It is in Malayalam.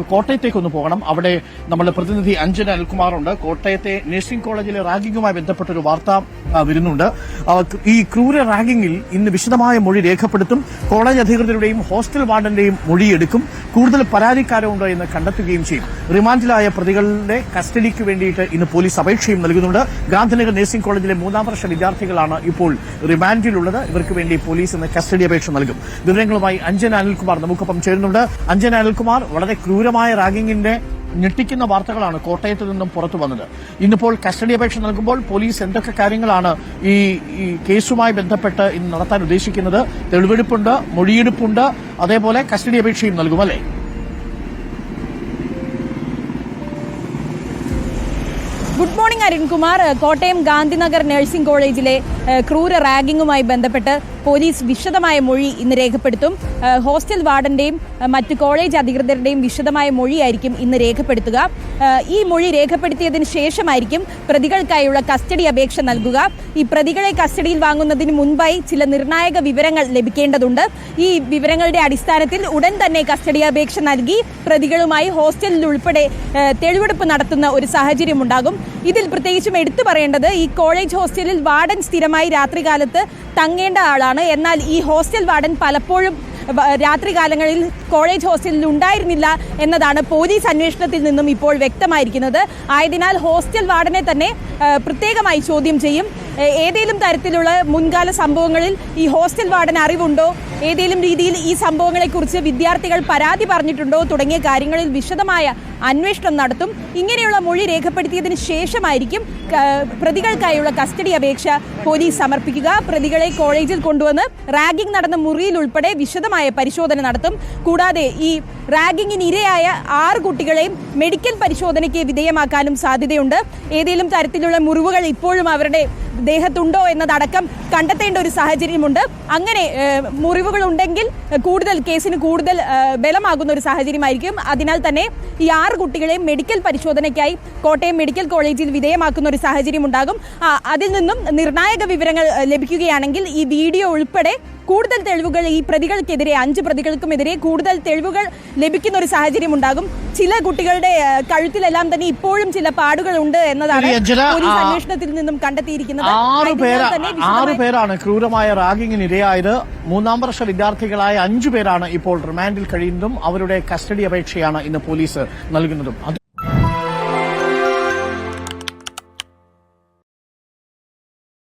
കോട്ടയത്തേക്ക് ഒന്ന് പോകണം. അവിടെ നമ്മുടെ പ്രതിനിധി അഞ്ജന അനിൽകുമാറുണ്ട് കോട്ടയത്തെ നഴ്സിംഗ് കോളേജിലെ റാഗിങ്ങുമായി ബന്ധപ്പെട്ട ഒരു വാർത്ത വരുന്നുണ്ട്. ഈ ക്രൂര റാഗിങ്ങിൽ ഇന്ന് വിശദമായ മൊഴി രേഖപ്പെടുത്തും. കോളേജ് അധികൃതരുടെയും ഹോസ്റ്റൽ വാർഡന്റെയും മൊഴിയെടുക്കും. കൂടുതൽ പരാതിക്കാരുണ്ടോ എന്ന് കണ്ടെത്തുകയും ചെയ്യും. റിമാൻഡിലായ പ്രതികളുടെ കസ്റ്റഡിക്ക് വേണ്ടിയിട്ട് ഇന്ന് പോലീസ് അപേക്ഷയും നൽകുന്നുണ്ട്. ഗാന്ധിനഗർ നഴ്സിംഗ് കോളേജിലെ മൂന്നാം വർഷ വിദ്യാർത്ഥികളാണ് ഇപ്പോൾ റിമാൻഡിലുള്ളത്. ഇവർക്ക് വേണ്ടി പോലീസ് ഇന്ന് കസ്റ്റഡി അപേക്ഷ നൽകും. വിവരങ്ങളുമായി അഞ്ജന അനിൽകുമാർ നമുക്കൊപ്പം ചേരുന്നുണ്ട്. അഞ്ജന അനിൽകുമാർ വളരെ ക്രൂരമായ റാഗിങ്ങിന്റെ ഞെട്ടിക്കുന്ന വാർത്തകളാണ് കോട്ടയത്ത് നിന്നും പുറത്തു വന്നത്. ഇന്നിപ്പോൾ കസ്റ്റഡി അപേക്ഷ നൽകുമ്പോൾ പോലീസ് എന്തൊക്കെ കാര്യങ്ങളാണ് ഈ കേസുമായി ബന്ധപ്പെട്ട് ഇന്ന് നടത്താൻ ഉദ്ദേശിക്കുന്നത്? തെളിവെടുപ്പുണ്ട് മൊഴിയെടുപ്പുണ്ട് അതേപോലെ കസ്റ്റഡി അപേക്ഷയും നൽകും അല്ലേ? Good morning Arunkumar. Kottayam Gandhinagar nursing കോളേജിലെ ക്രൂര റാഗിങ്ങുമായി ബന്ധപ്പെട്ട് പോലീസ് വിശദമായ മൊഴി ഇന്ന് രേഖപ്പെടുത്തും. ഹോസ്റ്റൽ വാർഡന്റെയും മറ്റ് കോളേജ് അധികൃതരുടെയും വിശദമായ മൊഴിയായിരിക്കും ഇന്ന് രേഖപ്പെടുത്തുക. ഈ മൊഴി രേഖപ്പെടുത്തിയതിന് ശേഷമായിരിക്കും പ്രതികൾക്കായുള്ള കസ്റ്റഡി അപേക്ഷ നൽകുക. ഈ പ്രതികളെ കസ്റ്റഡിയിൽ വാങ്ങുന്നതിന് മുൻപായി ചില നിർണായക വിവരങ്ങൾ ലഭിക്കേണ്ടതുണ്ട്. ഈ വിവരങ്ങളുടെ അടിസ്ഥാനത്തിൽ ഉടൻ തന്നെ കസ്റ്റഡി അപേക്ഷ നൽകി പ്രതികളുമായി ഹോസ്റ്റലിൽ ഉൾപ്പെടെ തെളിവെടുപ്പ് നടത്തുന്ന ഒരു സാഹചര്യം ഉണ്ടാകും ഇതിൽ പ്രത്യേകിച്ചും എടുത്തു പറയേണ്ടത് ഈ കോളേജ് ഹോസ്റ്റലിൽ വാർഡൻ സ്ഥിരമായി രാത്രികാലത്ത് തങ്ങേണ്ട ആളാണ്. എന്നാൽ ഈ ഹോസ്റ്റൽ വാർഡൻ പലപ്പോഴും വ- രാത്രികാലങ്ങളിൽ കോളേജ് ഹോസ്റ്റലിൽ ഉണ്ടായിരുന്നില്ല എന്നതാണ് പോലീസ് അന്വേഷണത്തിൽ നിന്നും ഇപ്പോൾ വ്യക്തമായിരിക്കുന്നത്. ആയതിനാൽ ഹോസ്റ്റൽ വാർഡനെ തന്നെ പ്രത്യേകമായി ചോദ്യം ചെയ്യും. ഏതെങ്കിലും തരത്തിലുള്ള മുൻകാല സംഭവങ്ങളിൽ ഈ ഹോസ്റ്റൽ വാർഡന് അറിവുണ്ടോ? ഏതെങ്കിലും രീതിയിൽ ഈ സംഭവങ്ങളെക്കുറിച്ച് വിദ്യാർത്ഥികൾ പരാതി പറഞ്ഞിട്ടുണ്ടോ? തുടങ്ങിയ കാര്യങ്ങളിൽ വിശദമായ അന്വേഷണം നടത്തും. ഇങ്ങനെയുള്ള മൊഴി രേഖപ്പെടുത്തിയതിന് ശേഷമായിരിക്കും പ്രതികൾക്കായുള്ള കസ്റ്റഡി അപേക്ഷ പോലീസ് സമർപ്പിക്കുക. പ്രതികളെ കോളേജിൽ കൊണ്ടുവന്ന് റാഗിംഗ് നടന്ന മുറിയിൽ ഉൾപ്പെടെ വിശദമായ പരിശോധന നടത്തും. കൂടാതെ ഈ റാഗിങ്ങിന് ഇരയായ ആറ് കുട്ടികളെയും മെഡിക്കൽ പരിശോധനയ്ക്ക് വിധേയമാക്കാനും സാധ്യതയുണ്ട്. ഏതെങ്കിലും തരത്തിലുള്ള മുറിവുകൾ ഇപ്പോഴും അവരുടെ ദേഹത്തുണ്ടോ എന്നതടക്കം കണ്ടെത്തേണ്ട ഒരു സാഹചര്യമുണ്ട്. അങ്ങനെ മുറിവുകൾ ഉണ്ടെങ്കിൽ കൂടുതൽ കേസിന് കൂടുതൽ ബലമാകുന്ന ഒരു സാഹചര്യമായിരിക്കും. അതിനാൽ തന്നെ ഈ ആറ് കുട്ടികളെയും മെഡിക്കൽ പരിശോധനയ്ക്കായി കോട്ടയം മെഡിക്കൽ കോളേജിൽ വിധേയമാക്കുന്ന ഒരു സാഹചര്യം ഉണ്ടാകും അതിൽ നിന്നും നിർണായക വിവരങ്ങൾ ലഭിക്കുകയാണെങ്കിൽ ഈ വീഡിയോ ഉൾപ്പെടെ കൂടുതൽ തെളിവുകൾ ഈ പ്രതികൾക്കെതിരെ അഞ്ച് പ്രതികൾക്കുമെതിരെ കൂടുതൽ തെളിവുകൾ ലഭിക്കുന്ന ഒരു സാഹചര്യം ഉണ്ടാകും ചില കുട്ടികളുടെ കഴുത്തിലെല്ലാം തന്നെ ഇപ്പോഴും ചില പാടുകൾ ഉണ്ട് എന്നതാണ് പോലീസ് അന്വേഷണത്തിൽ നിന്നും കണ്ടെത്തിയിരിക്കുന്നത്. ആറ് പേരാണ് ക്രൂരമായ റാഗിങ്ങിന് ഇരയായത് മൂന്നാം വർഷ വിദ്യാർത്ഥികളായ അഞ്ചു പേരാണ് ഇപ്പോൾ റിമാൻഡിൽ കഴിയുന്നതും അവരുടെ കസ്റ്റഡി അപേക്ഷയാണ് ഇന്ന് പോലീസ് നൽകുന്നതും.